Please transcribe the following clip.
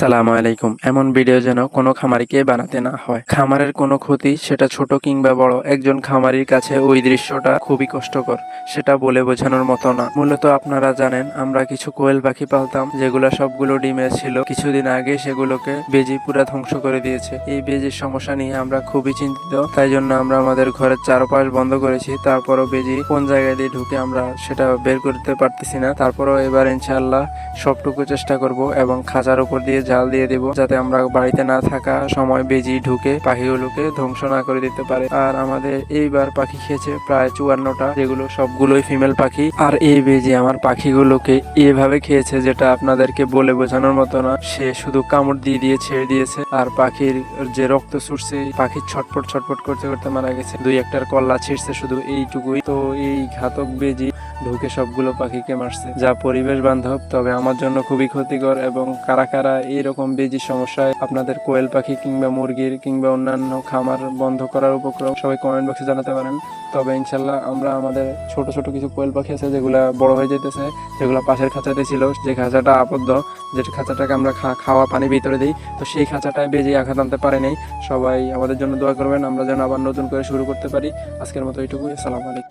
সালাম আলাইকুম। এমন ভিডিও যেন কোনো খামারিকে বানাতে না হয়। খামারের কোনো ক্ষতি, সেটা ছোট কিংবা বড়। একজন খামারির কাছে ওই দৃশ্যটা খুবই কষ্টকর। সেটা বলে বোঝানোর মতো না। মূলত আপনারা জানেন, আমরা কিছু কোয়েল পাখি পালতাম, যেগুলো সবগুলো ডিমে ছিল। কিছুদিন আগে সেগুলোকে বেজি পুরা ধ্বংস করে দিয়েছে। এই বেজির সমস্যা নিয়ে আমরা খুবই চিন্তিত। তাই জন্য আমরা আমাদের ঘরের চারপাশ বন্ধ করেছি। তারপরও বেজি কোন জায়গায় দিয়ে ঢুকে আমরা সেটা বের করতে পারতেছি না। তারপরও এবার ইনশাআল্লাহ সবটুকু চেষ্টা করব এবং খাঁচার উপর দিয়ে জাল দিয়ে দেব যাতে আমরা বাড়িতে না থাকা সময় বেজি ঢুকে পাখিগুলোকে ধ্বংস না করে দিতে পারে। আর আমাদের এইবার পাখি খেয়েছে প্রায় চুয়ান্নটা, যেগুলো সবগুলোই ফিমেল পাখি। আর এই বেজি আমার পাখিগুলোকে এভাবে খেয়েছে যেটা আপনাদেরকে বলে বোঝানোর মতো না। সে শুধু কামড় দিয়ে দিয়ে ছেড়ে দিয়েছে। আর পাখির যে রক্ত ছুটছে পাখির ছটপট ছটপট করতে করতে মারা গেছে। দুই একটার কল্লা ছিঁড়ছে শুধু এইটুকুই। তো এই ঘাতক বেজি ঢুকে সবগুলো পাখিকে মারছে। যা পরিবেশ বান্ধব, তবে আমার জন্য খুবই ক্ষতিকর এবং কারা কারা এইরকম বেজি সমস্যায় আপনাদের কোয়েল পাখি কিংবা মুরগির কিংবা অন্যান্য খামার বন্ধ করার উপক্রম সবাই কমেন্ট বক্সে জানাতে পারেন। তবে ইনশাল্লাহ আমরা আমাদের ছোট ছোট কিছু কোয়েল পাখি আছে যেগুলা বড় হয়ে যেতেছে, যেগুলো পাশের খাঁচাতে ছিল, যে খাঁচাটা আবদ্ধ, যে খাঁচাটাকে আমরা খাওয়া পানি ভিতরে দিই, তো সেই খাঁচাটায় বেজে আঘাত আনতে পারেনি সবাই আমাদের জন্য দোয়া করবেন, আমরা যেন আবার নতুন করে শুরু করতে পারি। আজকের মতো এইটুকুই, আসসালামু আলাইকুম।